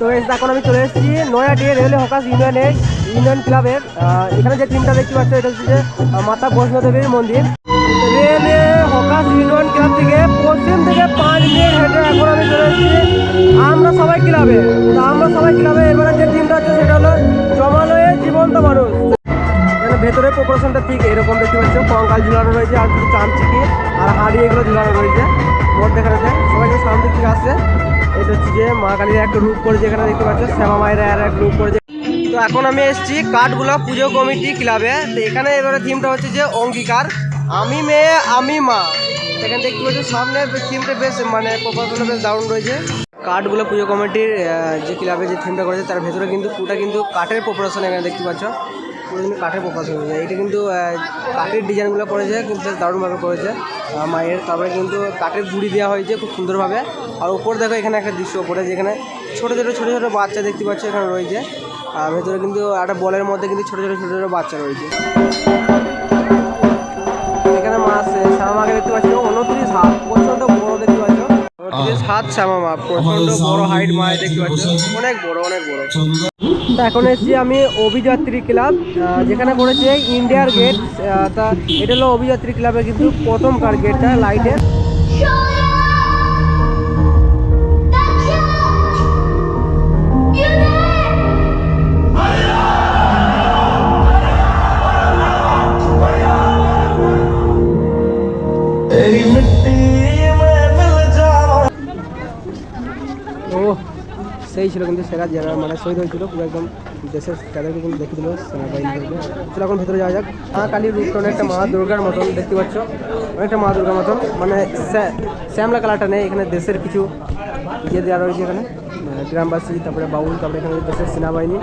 তো এখন আমি চলে এসেছি নয়াটি রেল হকাস ইউনিয়নের ইউনিয়ন ক্লাবের এখানে যে টিমটা দেখতে পাচ্ছ, এটা হচ্ছে যে মাতা বৈষ্ণদেবীর মন্দির। রেল হকাস ইউনিয়ন ক্লাব থেকে পশ্চিম থেকে পাঁচ মিনিট হেঁটে এখন আমি চলে এসেছি আমরা সবাই ক্লাবে। তো আমরা সবাই ক্লাবে, এবারে যে টিমটা আছে সেটা হলো জমালয়ে জীবন্ত মানুষ। ভেতরে প্রপারেশনটা ঠিক এরকম দেখতে পাচ্ছ, কঙ্কাল ঝুলানো রয়েছে, আর কিছু চামচিকি আর হাঁড়ি এগুলো ঝুলানো রয়েছে। মধ্যে এখানে সবাইকে সামনে থেকে আসছে। এটা হচ্ছে যে মা কালীর একটা রূপ করেছে এখানে দেখতে পাচ্ছ, শ্যামা মায়ের আর এক রূপ করেছে তো এখন আমি এসেছি কাঠগুলা পুজো কমিটি ক্লাবে। তো এখানে এবারে থিমটা হচ্ছে যে অঙ্গীকার। আমি মেয়ে, আমি মা। এখানে দেখতে পাচ্ছ, সামনে থিমটা বেশ মানে প্রপারেশনটা বেশ দারুণ রয়েছে। কাঠগুলো পুজো কমিটির যে ক্লাবে যে থিমটা করেছে, তার ভেতরে কিন্তু পুরোটা কিন্তু কাঠের প্রপারেশন এখানে দেখতে পাচ্ছ। পুরো কিন্তু কাঠের প্রপারেশন হয়েছে। এটা কিন্তু কাঠের ডিজাইনগুলো করেছে, কিন্তু দারুণভাবে করেছে মায়ের। তারপরে কিন্তু কাঠের গুড়ি দেওয়া হয়েছে খুব সুন্দরভাবে। আর উপর দেখো এখানে একটা দৃশ্য উপরে যেখানে ছোটো ছোটো ছোটো ছোটো বাচ্চা দেখতে পাচ্ছ এখানে রয়েছে। আর ভেতরে কিন্তু একটা বলের মধ্যে কিন্তু ছোটো ছোটো ছোটো ছোটো বাচ্চা রয়েছে। এখানে মাছ শ্যামা মাকে দেখতে পাচ্ছ উনত্রিশ হাত প্রচণ্ড বড় দেখতে পাচ্ছ। উনত্রিশ হাত শ্যামা মা প্রচণ্ড বড় হাইট মাছ দেখতে পাচ্ছ। অনেক বড় অনেক বড়। এখন এসেছি আমি অভিযাত্রী ক্লাব যেখানে করেছে ইন্ডিয়ার গেট তা এটা হলো অভিযাত্রী ক্লাবের কিন্তু প্রথম কার গেটটা লাইটের। সেই ছিল কিন্তু সেরা যারা মানে শহীদ হয়েছিল পুরো একদম দেশের তাদেরকে কিন্তু দেখে দিল সেনাবাহিনীদেরকে। চলো এখন ভেতরে যাওয়া যাক। মা কালীর রূপটা অনেকটা মা দুর্গার মতন দেখতে পাচ্ছ। অনেকটা মা দুর্গার মতন। মানে শ্যা- শ্যামলা কালারটা নেই এখানে দেশের কিছু ইয়ে দেওয়া রয়েছে এখানে। আহ, গ্রামবাসী তারপরে বাউল তারপরে এখানে দেশের সেনাবাহিনী।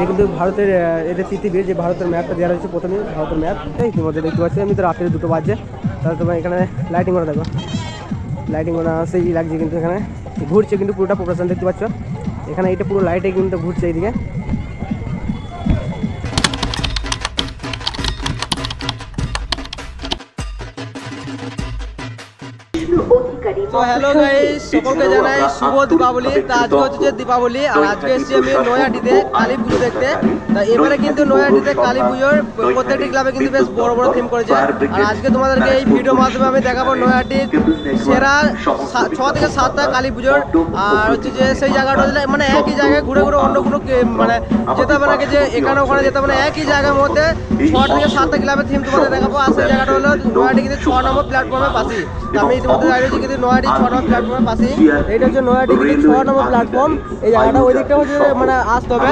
এই কিন্তু ভারতের এটা পৃথিবীর যে ভারতের ম্যাপটা দেওয়া রয়েছে প্রথমে ভারতের ম্যাপ ইতিমধ্যে দেখতে পাচ্ছি আমি তো রাত্রে দুটো বাজছে তাহলে তোমার এখানে লাইটিং করে দেখো। লাইটিং করা সেই লাগছে কিন্তু এখানে। ঘুরছে কিন্তু পুরোটা প্রফেশন দেখতে পাচ্ছ? এখানে এটা পুরো লাইটে কিন্তু ঘুরছে এইদিকে। তো হ্যালো গাইস সকলকে জানাই শুভ দীপাবলি। তা আজকে হচ্ছে যে দীপাবলি, আর আজকে এসেছি আমি নয়াটিতে কালী পুজো দেখতে। তা এবারে কিন্তু নয়াটিতে কালী পুজোর প্রত্যেকটি ক্লাবে কিন্তু বেশ বড় বড় থিম করেছে। আর আজকে তোমাদেরকে এই ভিডিওর মাধ্যমে আমি দেখাবো নয়াটির সেরা ছ থেকে সাতটা কালী পুজোর আর হচ্ছে যে সেই জায়গাটা মানে একই জায়গায় ঘুরে ঘুরে অন্য কোনো মানে যেতে হবে নাকি যে এখানে ওখানে যেতে হবে না। একই জায়গার মধ্যে ছ থেকে সাতটা ক্লাবের থিম তোমাদের দেখাবো। আর সেই জায়গাটা হলো নয়াটি কিন্তু ছ নম্বর প্ল্যাটফর্মের পাশেই। আমি ইতিমধ্যে দাঁড়িয়েছি কিন্তু নয়াটি ছ নম্বর প্ল্যাটফর্মের পাশেই এইটা হচ্ছে কিন্তু ছ নম্বর প্ল্যাটফর্ম এই জায়গাটা ওই দিকটা হচ্ছে মানে আসতে হবে।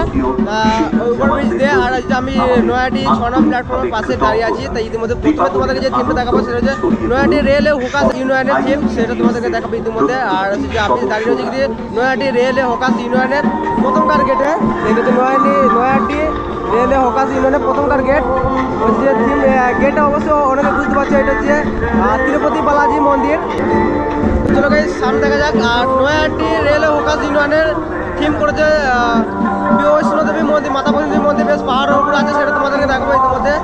ওভার দিয়ে আর হচ্ছে আমি নয়াটি ছ নম্বর প্ল্যাটফর্মের পাশে দাঁড়িয়ে আছি। তাই ইতিমধ্যে প্রথমে তোমাদেরকে যে থিমটা দেখাবো সেটা হচ্ছে নয়াটি রেলে হোকাস ইউনিয়নের থিম সেটা তোমাদেরকে দেখাবো ইতিমধ্যে। আর হচ্ছে যে আপনি দাঁড়িয়ে রয়েছে কিন্তু নয়াটি রেলে হোকাস ইউনিয়নের প্রথমকার গেটে এটা হচ্ছে নয়াটি নয়াটি রেলে হোকাস ইউনিয়নের প্রথমকার গেট হচ্ছে গেটটা অবশ্য অনেকে বুঝতে পারছে এটা হচ্ছে তিরুপতি বালাজি মন্দির। চলো গাইস সামনে দেখা যাক। আর নয়াটি রেল হোকাস ইউনিয়নের থিম করেছে বৈষ্ণোদেবী মন্দির মাতা বৈষ্ণোদেবী মন্দির বেশ পাহাড়ের উপর আছে সেটা তোমাদেরকে দেখাবো ইতিমধ্যে।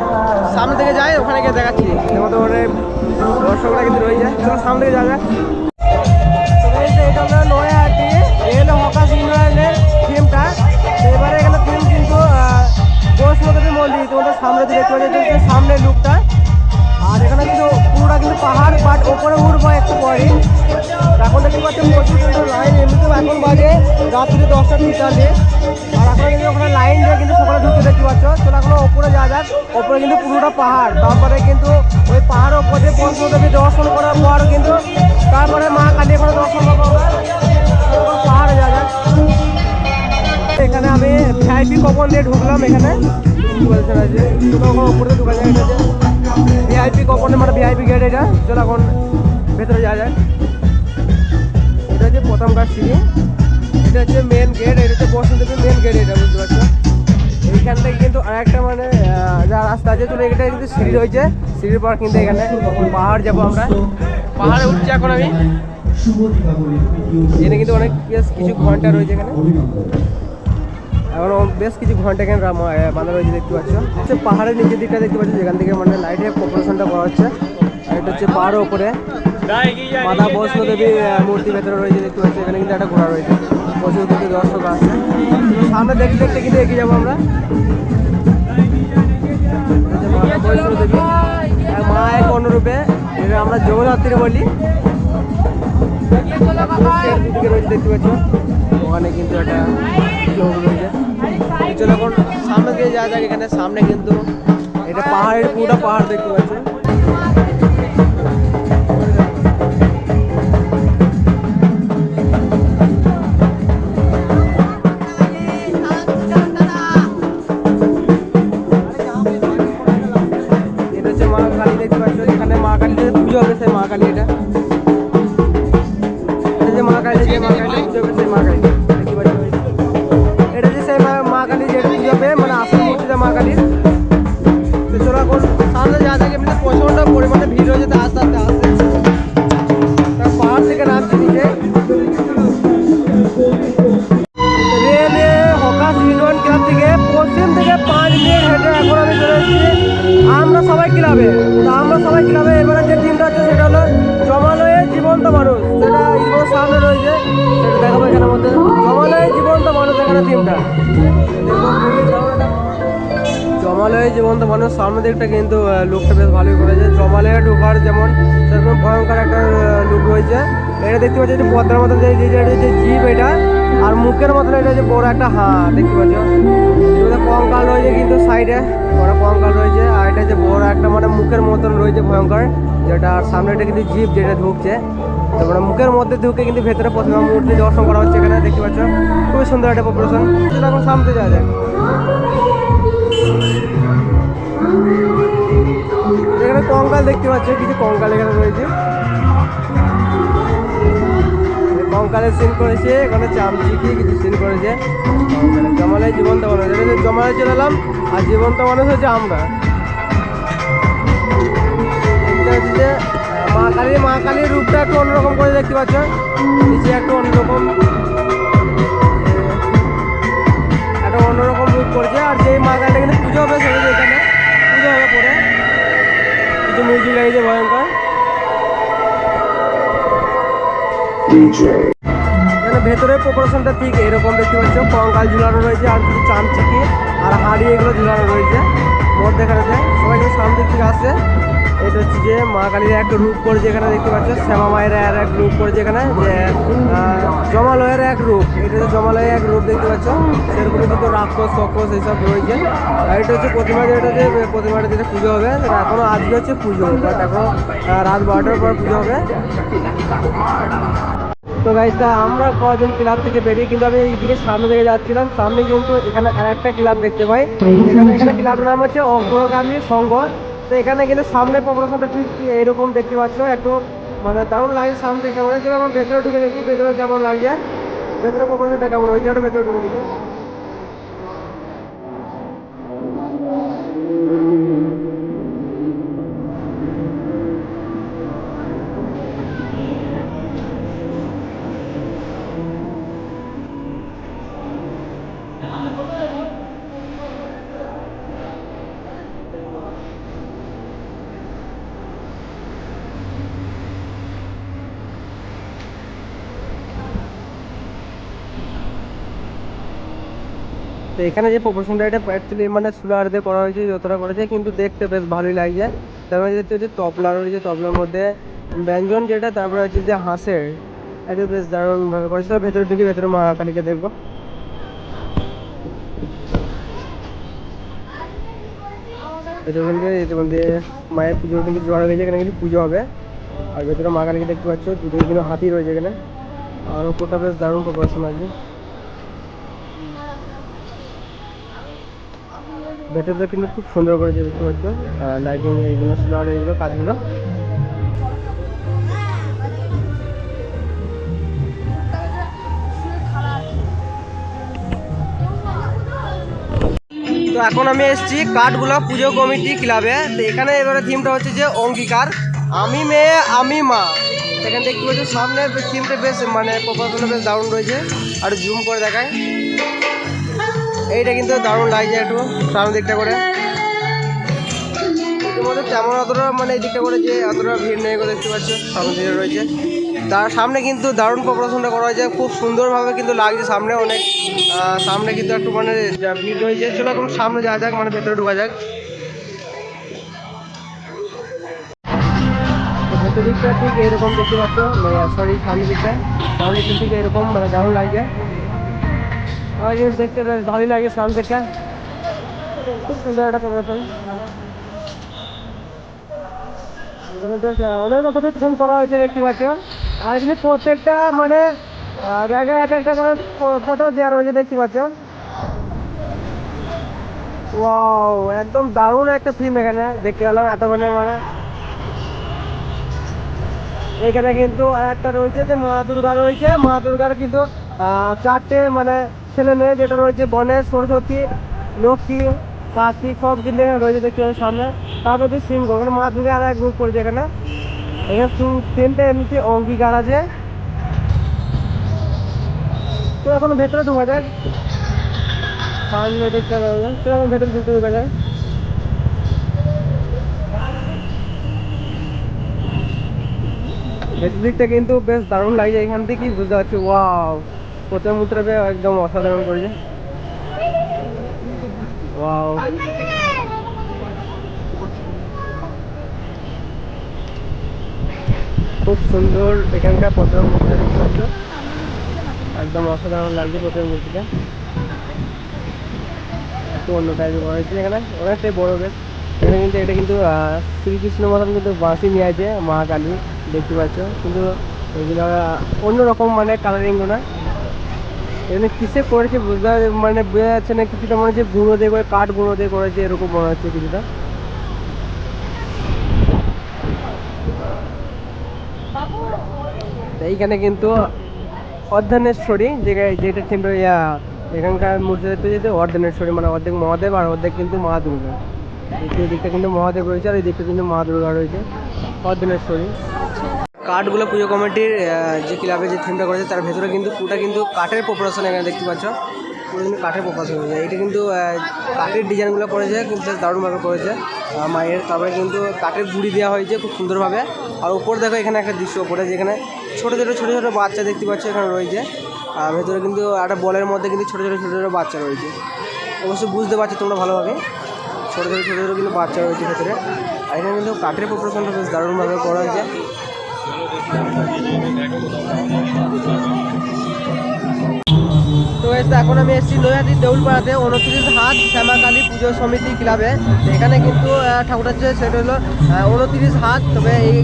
সামনে থেকে যাই ওখানে গিয়ে দেখাচ্ছি। তোমাদের ওখানে দর্শকরা কিন্তু রয়েছে চলো সামনে থেকে যাওয়া যাক। নয়াটি রেল হোকাস ইউনিয়নের থিমটা এবারে এখানে থিম কিন্তু বৈষ্ণোদেবী মন্দির তোমাদের সামনে দিয়ে দেখতে পাচ্ছি এটা লুকটা আর এখানে কিন্তু পুরোটা কিন্তু পাহাড় বাট ওপরে উঠবো একটু পরে এখন দেখতে পাচ্ছেন প্রচুর কিন্তু লাইন এমনিতেও এখন বাজে রাত্রি দশটা তিনতাল্লিশ আর এখন কিন্তু ওখানে লাইন দিয়ে কিন্তু সকালে ঢুকতে দেখতে পাচ্ছ। চলো এখন ওপরে যাওয়া যাক। ওপরে কিন্তু পুরোটা পাহাড়। তারপরে কিন্তু ওই পাহাড়ের ওপরে বৈষ্ণোদেবী দর্শন করার পর কিন্তু তারপরে মা কালী এখানে দর্শন করব পাহাড়ে যাওয়া যাক। এখানে আমি ভিআইপি কপন দিয়ে ঢুকলাম এখানে। কি আছে চলো এখন। ভিআইপি কপনে মানে ভিআইপি গেট এটা। চলো এখন ভেতরে যাওয়া যায় এটা হচ্ছে প্রথম কাজ সিঁড়ি। এটা হচ্ছে মেন গেট এটা হচ্ছে বসন্তদেবী মেন গেট এটা বুঝতে পারছ? এইখান থেকে কিন্তু আরেকটা মানে যা রাস্তা আছে চলে এটা কিন্তু সিঁড়ি রয়েছে। সিঁড়ির পর কিন্তু এখানে পাহাড় যাব আমরা। পাহাড়ে উঠছি এখন আমি। এখানে কিন্তু অনেক কিছু ঘণ্টা রয়েছে এখানে। এখনও বেশ কিছু ঘণ্টা আহ, বাঁধা রয়েছে দেখতে পাচ্ছ। হচ্ছে পাহাড়ের নিচের দিকটা দেখতে পাচ্ছ যেখান থেকে মানে লাইটের পপুলেশনটা করা হচ্ছে। আর এটা হচ্ছে পাহাড়ের ওপরে। মাতা বৈষ্ণোদেবী মূর্তি ভেতরে রয়েছে দেখতে পাচ্ছি এখানে কিন্তু একটা ঘোড়া রয়েছে। প্রচুর কিন্তু দর্শক আছে সামনে দেখতে দেখতে কিন্তু এগিয়ে যাব আমরা? এই যে বৈষ্ণব দেবী মা এক অনুরূপে যেটা আমরা জগদ্ধাত্রী বলি। দেখতে ওখানে কিন্তু একটা সামনে দিয়ে এখানে সামনে কিন্তু এটা পাহাড়ের পুরোটা পাহাড় দেখতে পাচ্ছ এখানে টিমটা জমালয়ে জীবন্ত মানুষ সামনে দিকটা কিন্তু লুকটা বেশ ভালোই করেছে। জমালয়ে ঢোকার যেমন, সেরকম ভয়ঙ্কর একটা লুক রয়েছে। এটা দেখতে পাচ্ছি যে পদ্মার মতন যে যে জিপ এটা, আর মুখের মতন এটা যে বড় একটা হাঁ, দেখতে পাচ্ছ? কঙ্কাল রয়েছে কিন্তু সাইডে, বড় কঙ্কাল রয়েছে, আর এটা যে বড় একটা মানে মুখের মতন রয়েছে ভয়ঙ্কর, যেটা আর সামনেটা কিন্তু জিপ যেটা ঢুকছে। তারপরে মুখের মধ্যে ঢুকে কিন্তু ভেতরে প্রথমে মূর্তি দর্শন করা হচ্ছে এখানে, দেখতে পাচ্ছ? খুবই সুন্দর একটা পপুলেশন এখন সামনে যাওয়া যায় এখানে কঙ্কাল দেখতে পাচ্ছ, কিছু কঙ্কাল এখানে রয়েছে। কঙ্কালের সিন করেছে, এখানে চামচিকি কিছু সিন করেছে। জমালয় জীবন্ত মানুষ। জমালয় চলে এলাম, আর জীবন্ত মানুষ হচ্ছে আমরা। কালী মা কালীর রূপটা একটু অন্যরকম করে দেখতে পাচ্ছ। নিচে একটু অন্যরকম একটা অন্যরকম রূপ করেছে। আর যেই মা কালীটা কিন্তু পুজো হবে সেটা এখানে পুজো হবে পরে। কিছু মিউজিক লাগিয়েছে ভয়ঙ্কর। এখানে ভেতরে প্রপারেশনটা ঠিক এরকম দেখতে পাচ্ছ। কঙ্কাল ঝুলানো রয়েছে আর কিছু চামচিকি আর হাড়ি এগুলো ঝুলানো রয়েছে। মধ্যেখানেতে সবাই কিন্তু সামনে দিক থেকে আসছে। এটা হচ্ছে যে মা কালীর একটা রূপ করেছে এখানে দেখতে পাচ্ছ শ্যামা মায়ের আর এক রূপ করেছে এখানে যে জমালয়ের এক রূপ। এটা হচ্ছে জমালয়ের এক রূপ দেখতে পাচ্ছ সেরকম কিন্তু রাক্ষস তক্ষস এইসব রয়েছে। আর এটা হচ্ছে প্রতিমা যেটা যে প্রতিমাটা যেটা পুজো হবে সেটা এখনও আজকে হচ্ছে পুজো বাট এখনও আহ, রাত বারোটার পর পুজো হবে। তো গাইস তা আমরা কজন ক্লাব থেকে বেরিয়ে কিন্তু আমি এইদিকে সামনে থেকে যাচ্ছিলাম। সামনে কিন্তু এখানে আর একটা ক্লাব দেখতে পাই। এখানে ক্লাবের নাম হচ্ছে অগ্রগামী সংঘ। এখানে গেলে সামনে পপুলেশনটা ঠিক এরকম দেখতে পাচ্ছ, একটু মানে দারুণ লাগে সামনে দেখতে মনে হচ্ছে আমার ভেতরে ঢুকে দেখি, ভেতরে কেমন লাগে, ভেতরে পপুলেশনটা কেমন, ওই জন্য ভেতরে ঢুকে দিকে তো এখানে যে প্রপোশনটা এটা অ্যাকচুয়ালি মানে সুলার দিয়ে করা হয়েছে, যতটা করেছে কিন্তু দেখতে বেশ ভালোই লাগছে। তারপরে যেতে হচ্ছে তবলা রয়েছে, তবলার মধ্যে ব্যঞ্জন যেটা, তারপরে হচ্ছে যে হাঁসের, এটা বেশ দারুণ ভাবে করেছে তো ভেতরে ঢুকে ভেতরে মা কালীকে দেখব কিন্তু ইতিমধ্যে মায়ের পুজো কিন্তু জোয়ার হয়ে গেছে এখানে কিন্তু পুজো হবে। আর ভেতরে মা কালীকে দেখতে পাচ্ছ, দুটো কিন্তু হাতি রয়েছে এখানে। আর ওপরটা বেশ দারুণ প্রপারেশন আছে। ভেতরটা কিন্তু খুব সুন্দর করেছে দেখতে পাচ্ছ লাইটিং এইগুলো সোলার এইগুলো কাজগুলো। তো এখন আমি এসেছি কাঠগুলা পুজো কমিটি ক্লাবে। তো এখানে এবারে থিমটা হচ্ছে যে অঙ্গীকার। আমি মেয়ে, আমি মা। এখানে দেখতে পাচ্ছ সামনে থিমটা বেশ মানে প্রপারগুলো বেশ দারুণ রয়েছে। আর জুম করে দেখায়। এইটা কিন্তু দারুণ লাগছে একটু সামনের দিকটা করে। তেমন অতটা মানে এই দিকটা করে যে অতটা ভিড় নেই গো দেখতে পাচ্ছ, সামনের দিকে রয়েছে। তার সামনে কিন্তু দারুণ প্রপারেশনটা করা হয়েছে, খুব সুন্দরভাবে কিন্তু লাগছে সামনে অনেক। সামনে কিন্তু একটু মানে ভিড় হয়েছে চলো এখন সামনে যাওয়া যাক মানে ভেতরে ঢোকা যাক। ভেতর দিকটা ঠিক এরকম দেখতে পাচ্ছ সরি সামনের দিকটা। সামনের দিক থেকে এরকম মানে দারুণ লাগছে। আর জিনিস দেখতে বেশ ভালোই লাগে দিকটা খুব সুন্দর একটা প্রদর্শন করা হয়েছে দেখতে পাচ্ছ। আর এখানে প্রত্যেকটা মানে জায়গায় এক একটা করে ফটো দেওয়া রয়েছে দেখতে পাচ্ছ। ওয়াও একদম দারুণ একটা ফিল্ম এখানে দেখতে পেলাম, এত মানে মানে। এখানে কিন্তু একটা রয়েছে যে মা দুর্গা রয়েছে। মা দুর্গার কিন্তু চারটে মানে ছেলে মেয়ে যেটা রয়েছে, গণেশ, সরস্বতী, লক্ষ্মী, কার্তিক, সব কিন্তু রয়েছে দেখতে সামনে। তারপর হচ্ছে সিংহ ওখানে মা দুর্গা আর এক গ্রুপ করেছে এখানে। এখানে তিন- তিনটে এমনি অঙ্গীকার আছে। তো এখন ভেতরে ঢোকা যায় দেখতে এখন ভেতরে ঢুকতে ভেতর দিকটা কিন্তু বেশ দারুণ লাগছে, এখান থেকেই বুঝতে পারছি, ওয়াও। প্রথম মুদ্রাটা একদম অসাধারণ করেছে। ওয়াও খুব সুন্দর এখানকার প্রথম মুদ্রা দেখতে পাচ্ছ। একদম অসাধারণ লাগছে প্রথম মূর্তিটা একটু অন্য টাইপের করা হয়েছে এখানে। অনেকটাই বড় বেশ। এখানে কিন্তু এটা কিন্তু শ্রীকৃষ্ণ মতন কিন্তু বাঁশি নিয়ে আছে মা কালী দেখতে পাচ্ছ। কিন্তু এগুলো অন্যরকম মানে কালারিং না। এখানে কিসে করেছে বুঝতে মানে বোঝা যাচ্ছে না কিছুটা, মনে হচ্ছে গুঁড়ো দিয়ে করে, কাঠ গুঁড়ো দিয়ে করেছে এরকম মনে হচ্ছে কিছুটা। এইখানে কিন্তু অর্ধনেশ্বরী যেটা যেটা কিন্তু এখানকার মূর্তি দেখতে যেতে অর্ধনেশ্বরী মানে অর্ধেক মহাদেব আর অর্ধেক কিন্তু মা দুর্গা এই দিকটা কিন্তু মহাদেব রয়েছে আর এই দিকটা কিন্তু মা দুর্গা রয়েছে, অর্ধনেশ্বরী। কাঠগুলো পুজো কমিটির যে ক্লাবে যে থিমটা করেছে, তার ভেতরে কিন্তু পুরোটা কিন্তু কাঠের প্রপারেশন এখানে দেখতে পাচ্ছ। পুরো কিন্তু কাঠের প্রপারেশন হয়েছে। এটা কিন্তু কাঠের ডিজাইনগুলো করেছে, কিন্তু দারুণভাবে করেছে। মায়ের, তারপরে কিন্তু কাঠের গুড়ি দেওয়া হয়েছে খুব সুন্দরভাবে। আর উপর দেখো এখানে একটা দৃশ্য ওপরে যেখানে ছোটো ছোটো ছোটো ছোটো বাচ্চা দেখতে পাচ্ছ এখানে রয়েছে। আর ভেতরে কিন্তু একটা বলের মধ্যে কিন্তু ছোটো ছোটো ছোটো ছোটো বাচ্চা রয়েছে। অবশ্যই বুঝতে পারছ তোমরা ভালোভাবে। ছোটো ছোটো ছোটো ছোটো কিন্তু বাচ্চা রয়েছে ভেতরে। আর এখানে কিন্তু কাঠের প্রপারেশনটা বেশ দারুণভাবে করা হয়েছে। তো এসে এখন আমি এসেছি নৈহাটির দেউলপাড়াতে উনত্রিশ হাত শ্যামাকালী পুজো সমিতি ক্লাবে। এখানে কিন্তু আহ, ঠাকুর আছে সেটা হলো উনত্রিশ হাত তবে এই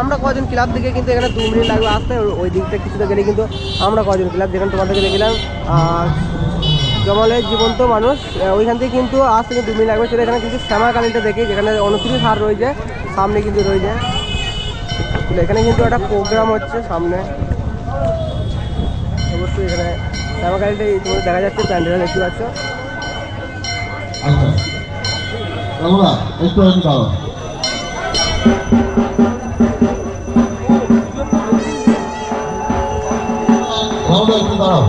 আমরা কজন ক্লাব থেকে কিন্তু এখানে দু মিনিট লাগবে আসতে। ওই- দিকটা কিছুটা গেলে কিন্তু আমরা কজন ক্লাব যেখানে তোমাদেরকে দেখলাম। জমালের জীবন্ত মানুষ ওইখান থেকে কিন্তু আজ থেকে দু মিনিট লাগবে। সেটা এখানে কিন্তু শ্যামাকালীটা দেখি যেখানে উনত্রিশ হাত রয়েছে সামনে কিন্তু রয়েছে। এখানে কিন্তু একটা প্রোগ্রাম হচ্ছে সামনে। অবশ্যই এখানে শ্যামাকালীটা তোমাদের দেখা যাচ্ছে, প্যান্ডেল দেখতে পাচ্ছ। দাঁড়াও।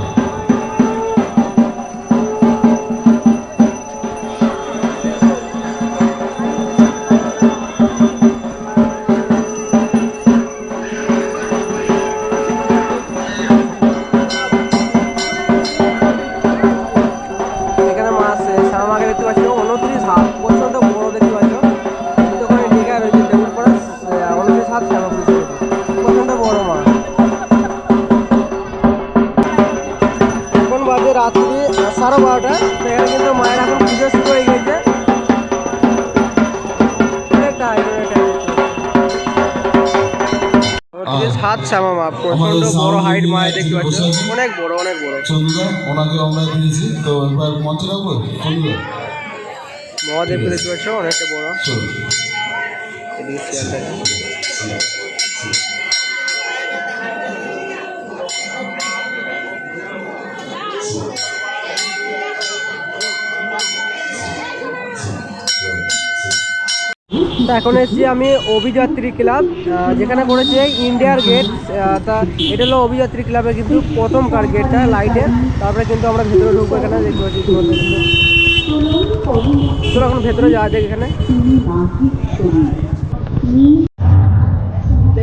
মাছ শ্যামাকে দেখতে পাচ্ছ। প্রচণ্ড বড় হাইট মায়ের দেখতে পাচ্ছি? অনেক বড় অনেক বড়। চন্দ্রদা ওনাকে আমরা দিয়েছি। তো এবার মঞ্চে রাখব চন্দ্রদা মহাদেবকে দেখতে পাচ্ছ? অনেকটা বড়। এদিকে চেয়ারটা এখন এসেছি আমি অভিযাত্রী ক্লাব যেখানে করেছে ইন্ডিয়ার গেট তা এটা হলো অভিযাত্রী ক্লাবের কিন্তু প্রথমকার গেটটা লাইটের তারপরে কিন্তু আমরা ভেতরে ঢুকবো এখানে, দেখতে পাচ্ছি চলো এখন ভেতরে যাওয়া যাক এখানে।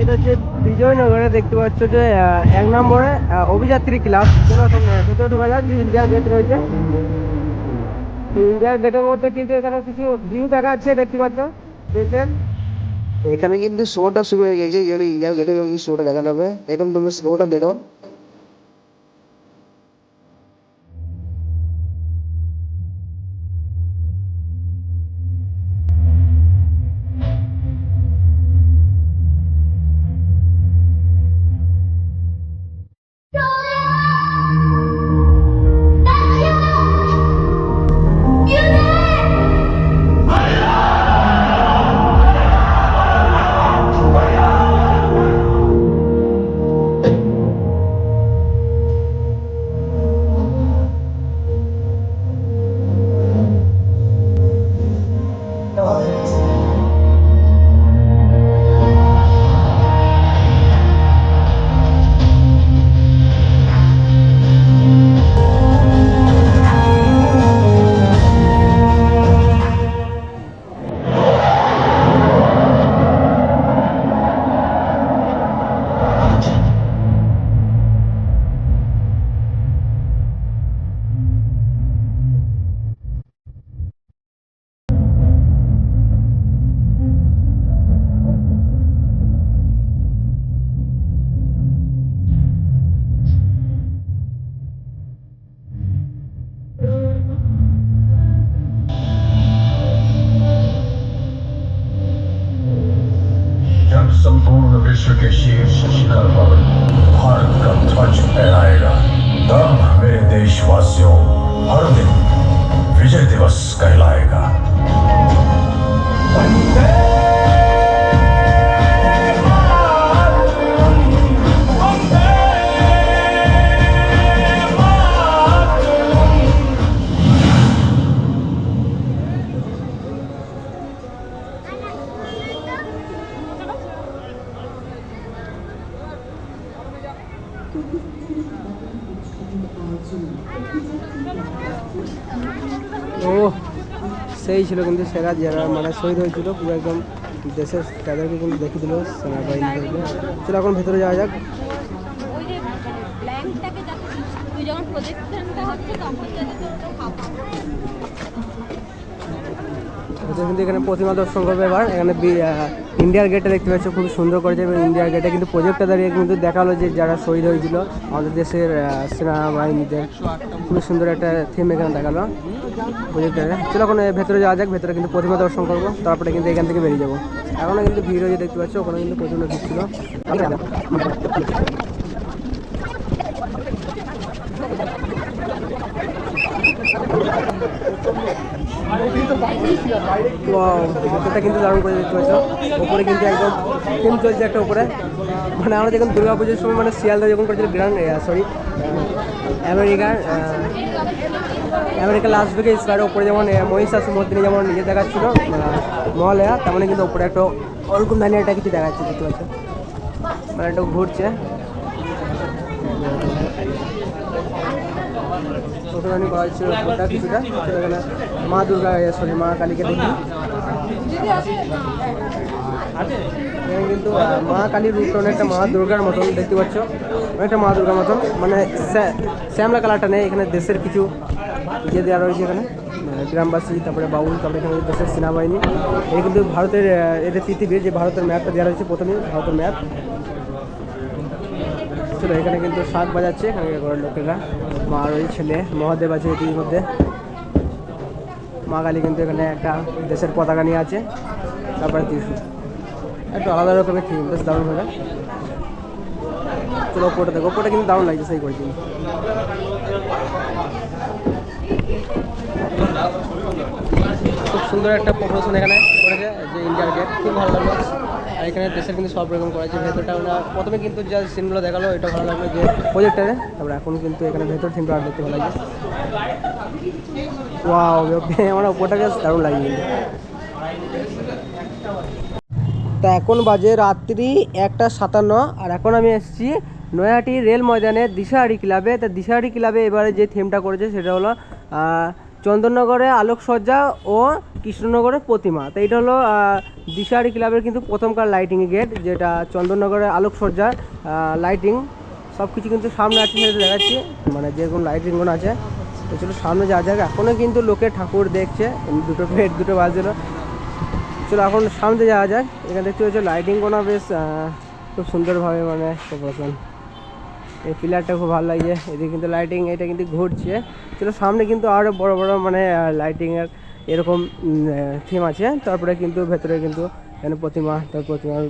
এটা হচ্ছে বিজয়নগরে দেখতে পাচ্ছ যে এক নম্বরে অভিযাত্রী ক্লাব। চলো এখন ভেতরে ঢোকা যাক ইন্ডিয়ার গেট রয়েছে। ইন্ডিয়ার গেটের মধ্যে কিন্তু এখানে কিছু ভিউ দেখা যাচ্ছে দেখতে পাচ্ছ। দেখছেন এখানে কিন্তু শোটা শুরু হয়ে গেছে শোটা দেখানো হবে। এখন তুমি শোটা দেখো। সেই ছিল কিন্তু সেরা যারা মানে শহীদ হয়েছিল, পুরো একদম দেশের তাদেরকে কিন্তু দেখিয়ে দিল সেনাবাহিনী চলো এখন ভেতরে যাওয়া যাক। কিন্তু এখানে প্রতিমা দর্শন করবে এবার। এখানে ইন্ডিয়ার গেটটা দেখতে পাচ্ছ খুব সুন্দর করেছে এবং ইন্ডিয়ার গেটে কিন্তু প্রজেক্টটা দাঁড়িয়ে কিন্তু দেখাল যে যারা শহীদ হয়েছিল আমাদের দেশের আহ, সেনাবাহিনীদের। খুবই সুন্দর একটা থিম এখানে দেখাল প্রজেক্টারে চলো এখন ভেতরে যাওয়া যাক ভেতরে কিন্তু প্রতিমা দর্শন করব তারপরে কিন্তু এখান থেকে বেরিয়ে যাব। এখনও কিন্তু ভিড় হয়েছে দেখতে পাচ্ছ ওখানে কিন্তু প্রচণ্ড ভিড় ছিল। ভেতরটা কিন্তু দারুণ করে দেখতে পাচ্ছ। উপরে কিন্তু একদম ফিল্ম চলছে একটা উপরে। মানে আমরা যখন দুর্গা পুজোর সময় মানে শিয়ালদা যখন করেছিল গ্র্যান্ড সরি আমেরিকার আমেরিকা লাস ভেগে স্কোয়ারের উপরে যেমন আহ, মহিষাসুর মধ্যে যেমন ইয়ে দেখাচ্ছিল মহালয়া মানে কিন্তু উপরে একটা ওরকম দাঁড়িয়ে একটা কিছু দেখাচ্ছে দেখতে পাচ্ছ। মানে একটা ঘুরছে। ছোটোখানি করা কিছুটা। সেখানে মা দুর্গা সরি মা কালীকে দেখি। কিন্তু মা কালীর রূপটা অনেকটা মা দুর্গার মতন, দেখতে পাচ্ছ? অনেকটা মা দুর্গার মতন। মানে শ্যা- শ্যামলা কালারটা নেই, এখানে দেশের কিছু ইয়ে দেওয়া রয়েছে এখানে। গ্রামবাসী, তারপরে বাউল, তারপরে এখানে দেশের সেনাবাহিনী এই কিন্তু ভারতের এটা পৃথিবীর যে ভারতের ম্যাপটা দেওয়া রয়েছে প্রথমেই ভারতের ম্যাপ চলো, এখানে কিন্তু শাক বাজাচ্ছে, এখানে ঘরের লোকেরা। মা আর ওই ছেলে, মহাদেব আছে এটির মধ্যে। মা কালী কিন্তু এখানে একটা দেশের পতাকা নিয়ে আছে, তারপরে ত্রিশূল একটু আলাদা রকমের থিম বেশ দারুণ হবে। চলো, ওপরটা দেখো, ওপরটা কিন্তু দারুণ লাগছে সেই করেছি খুব সুন্দর একটা প্রদর্শন এখানে করেছে যে ইন্ডিয়ার গেট খুব ভালো লাগল। আর এখানে দেশের কিন্তু সব রকম করেছে ভেতরটা আমরা প্রথমে কিন্তু যা সিনগুলো দেখাল, এটা ভালো লাগল যে প্রজেক্টারে তারপরে এখন কিন্তু এখানে ভেতর থিমটা আর দেখতে ভালো লাগছে। ওয়াও আমার ওপরটা বেশ দারুণ লাগে তা এখন বাজে রাত্রি একটা সাতান্ন, আর এখন আমি এসেছি নয়াটি রেল ময়দানে দিশাহারি ক্লাবে। তা দিশাহারি ক্লাবে এবারে যে থিমটা করেছে সেটা হলো চন্দননগরে আলোকসজ্জা ও কৃষ্ণনগরের প্রতিমা। তো এটা হলো দিশাহারি ক্লাবের কিন্তু প্রথমকার লাইটিং গেট যেটা চন্দননগরের আলোকসজ্জা লাইটিং সব কিছু কিন্তু সামনে আছে সেটা দেখাচ্ছি। মানে যেরকম লাইটিংগুলো আছে, তো চলো সামনে যাওয়া যাক। এখনও কিন্তু লোকে ঠাকুর দেখছে, দুটো প্লেট দুটো বাজছিল চলো এখন সামনে যাওয়া যাক। এখানে দেখতে পাচ্ছ লাইটিংগুলো বেশ খুব সুন্দরভাবে মানে এই পিলারটা খুব ভালো লাগছে। এদিকে কিন্তু লাইটিং এটা কিন্তু ঘুরছে। চলো সামনে কিন্তু আরও বড় বড় মানে লাইটিংয়ের এরকম থিম আছে। তারপরে কিন্তু ভেতরে কিন্তু এখানে প্রতিমা, তার প্রতিমার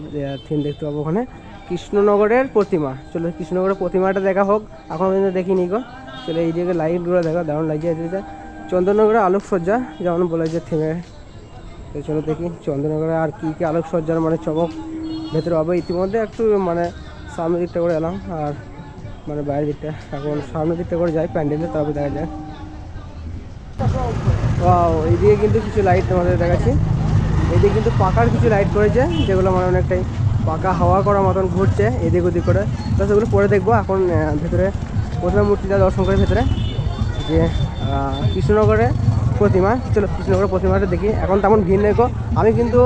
থিম দেখতে পাবো ওখানে। কৃষ্ণনগরের প্রতিমা। চলো কৃষ্ণনগরের প্রতিমাটা দেখা হোক। এখন পর্যন্ত দেখিনি গো। চলো এই দিকে লাইটগুলো দেখা, দারুণ লাগছে এদিকে। চন্দননগরের আলোকসজ্জা, যেমন বলেছে থিমে তো চলো দেখি চন্দননগরে আর কী কী আলোকসজ্জার মানে চমক ভেতরে হবে ইতিমধ্যে একটু মানে সামনের দিকটা করে এলাম। আর মানে বাইরের দিকটা এখন সামনের দিকটা করে যাই, প্যান্ডেলে, তারপর দেখা যায় ওয়াও এইদিকে কিন্তু কিছু লাইট তোমাদের দেখাচ্ছি। এদিকে কিন্তু পাকার কিছু লাইট করেছে, যেগুলো মানে অনেকটাই পাকা হাওয়া করার মতন ঘুরছে, এদিক ওদিক করে। তো সেগুলো পরে দেখব এখন ভেতরে। প্রথমে মূর্তিটা দর্শন করে ভেতরে। যে কৃষ্ণনগরে প্রতিমা। চলো কৃষ্ণনগরের প্রতিমাটা দেখি। এখন তেমন ভিড় নেই গো। আমি কিন্তু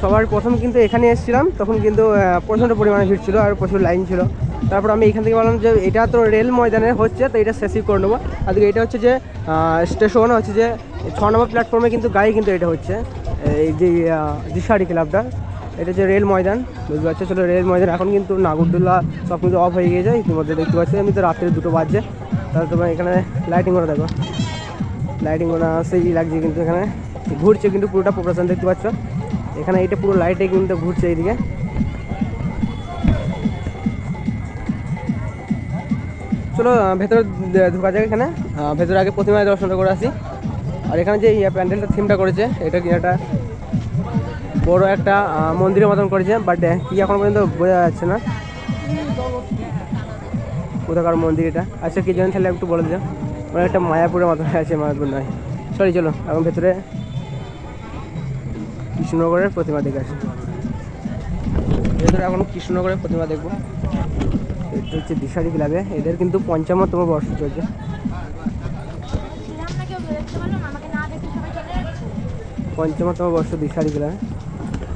সবার প্রথম কিন্তু এখানে এসেছিলাম। তখন কিন্তু প্রচণ্ড পরিমাণে ভিড় ছিল আর প্রচুর লাইন ছিল। তারপর আমি এখান থেকে বললাম যে এটা তো রেল ময়দানে হচ্ছে, তো এটা শেষই করে নেব। আর এটা হচ্ছে যে স্টেশন হচ্ছে যে ছ নম্বর প্ল্যাটফর্মে কিন্তু গাড়ি কিন্তু এটা হচ্ছে। এই যে দিশারি ক্লাবটা, এটা যে রেল ময়দান, বুঝতে পারছ? চলো রেল ময়দান, এখন কিন্তু নাগরদোল্লা সব কিন্তু অফ হয়ে গিয়েছে, ইতিমধ্যে দেখতে পাচ্ছি আমি তো রাত্রে দুটো বাজছে। তাহলে তোমার এখানে লাইটিং করে দেখো। লাইটিং করা সেই লাগছে কিন্তু এখানে। ঘুরছে কিন্তু পুরোটা প্রপারেশন দেখতে পাচ্ছ? এখানে এটা পুরো লাইটে কিন্তু ঘুরছে এইদিকে। চলো ভেতরে ঢোকা যাক এখানে। ভেতরে আগে প্রতিমায় দর্শনটা করে আসি। আর এখানে যে প্যান্ডেলটা থিমটা করেছে, এটা কি একটা বড় একটা মন্দিরের মতন করেছে বাট কি এখন পর্যন্ত বোঝা যাচ্ছে না। কোথাকার মন্দির এটা? আচ্ছা কি জানেন তাহলে একটু বলে দিও। মানে একটা মায়াপুরের মতন আছে, মায়াপুর নয়। সরি চলো, এখন ভেতরে কৃষ্ণনগরের প্রতিমা দেখে আসি। ভেতরে এখন কৃষ্ণনগরের প্রতিমা দেখব। এটা হচ্ছে দিশারি ক্লাবে। এদের কিন্তু পঞ্চামতম বর্ষ চলছে পঞ্চমতম বর্ষ দিশারি ক্লাবে।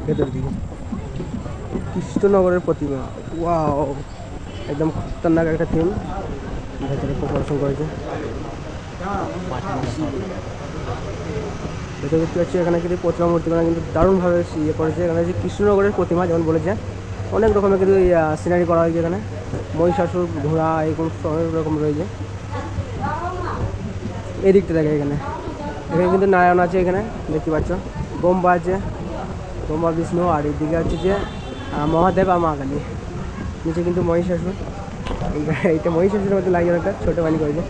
ভেতর দিকে। কৃষ্ণনগরের প্রতিমা। ওয়াও! একদম খতরনাক একটা থিম ভেতরে প্রদর্শন করেছে। ভেতরে দেখতে পাচ্ছি এখানে কিন্তু প্রতিমা মূর্তিগুলো কিন্তু দারুণভাবে ইয়ে করেছে। এখানে যে কৃষ্ণনগরের প্রতিমা যেমন বলেছে, অনেক রকমের কিন্তু সিনারি করা হয়েছে এখানে। মহিষাসুর, ঘোড়া এরকম অনেক রকম রয়েছে। এই দিকটা দেখে এখানে। এখানে কিন্তু নারায়ণ আছে এখানে, দেখতে পাচ্ছ। বোম্বা আছে বোম্বা বিষ্ণু, আর এইদিকে হচ্ছে যে মহাদেব আর মা কালী নিচে কিন্তু মহিষাসুর। এই- এইটা মহিষাসুরের মধ্যে লাগে অনেকটা ছোটো বাণী করেছে।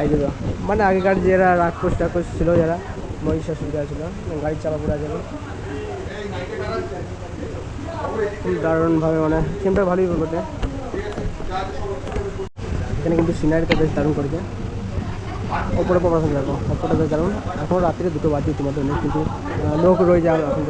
এই যে মানে আগেকার যারা রাক্ষস টাক্ষস ছিল, যারা মহিষাসুর যারা ছিল পড়া যাবে খুব দারুণভাবে মানে থিমটা ভালোই বলতে এখানে কিন্তু সিনারিটা বেশ দারুণ করেছে। ওপরে প্রবাসন দেখো ওপরে বেশ দারুণ। এখন রাত্রে দুটো বাজে তোমাদের অনেক, কিন্তু লোক রয়ে যায় এখন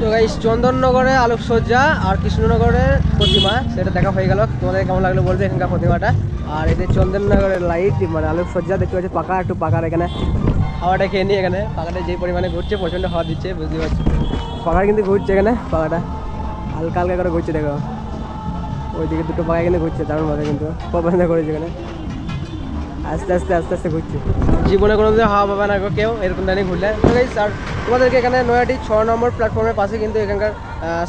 তো গাইস চন্দননগরে আলোকসজ্জা আর কৃষ্ণনগরের প্রতিমা, সেটা দেখা হয়ে গেল। তোমাদের কেমন লাগল বলবে এখানকার প্রতিমাটা? আর এদের চন্দননগরের লাইট মানে আলোকসজ্জা দেখতে পাচ্ছি, পাকা একটু পাকার এখানে। হাওয়াটা খেয়ে নিই এখানে, পাকাটা যে পরিমাণে ঘুরছে, প্রচণ্ড হাওয়া দিচ্ছে বুঝতে পারছি। পাকা কিন্তু ঘুরছে এখানে, পাকাটা। হালকা হালকা করে ঘুরছে, দেখো। ওইদিকে দুটো পাকা কিন্তু ঘুরছে, দারুণ মজা কিন্তু। পছন্দ করেছে এখানে। আস্তে আস্তে আস্তে আস্তে ঘুরছে। জীবনে কোনো দিন হাওয়া পাবে না কেউ, এরকম দাঁড়িয়ে ঘুরলে। আর তোমাদেরকে এখানে নয়াটি ছ নম্বর প্ল্যাটফর্মের পাশে কিন্তু এখানকার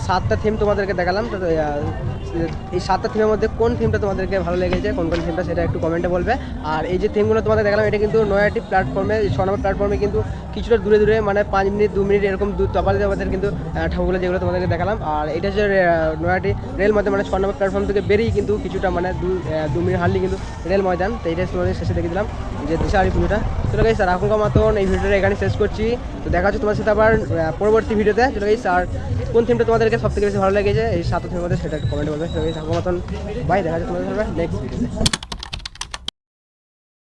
সাতটা থিম তোমাদেরকে দেখালাম। তো এই সাতটা থিমের মধ্যে কোন থিমটা তোমাদেরকে ভালো লেগেছে, কোন কোন থিমটা সেটা একটু কমেন্টে বলবে। আর এই যে থিমগুলো তোমাদের দেখালাম, এটা কিন্তু নয়াটি প্ল্যাটফর্মে ছ নম্বর প্ল্যাটফর্মে কিন্তু কিছুটা দূরে দূরে মানে পাঁচ মিনিট, দু মিনিট এরকম দু তফাতে তোমাদের কিন্তু ঠাকুরগুলো যেগুলো তোমাদেরকে দেখালাম। আর এটা হচ্ছে নয়াটি রেল ময়দান মানে ছ নম্বর প্ল্যাটফর্ম থেকে বেরিয়ে কিন্তু কিছুটা মানে দু দু মিনিট হারলি কিন্তু রেল ময়দান। তো এটা তোমাদের শেষে দেখে দিলাম। যে দিশাহারি পুজোটা। চলে গেছি স্যার এখনকার মতন এই ভিডিওটা এখানে শেষ করছি। তো দেখা হচ্ছে তোমার সাথে আবার পরবর্তী ভিডিওতে। চলে গেছি স্যার কোন থিমটা তোমাদেরকে সব থেকে বেশি ভালো লেগেছে, এই সাত থিমের মধ্যে সেটা একটু কমেন্ট করবে চলে গেছি মতন বাই দেখা যাচ্ছে তোমাদের নেক্সট ভিডিওতে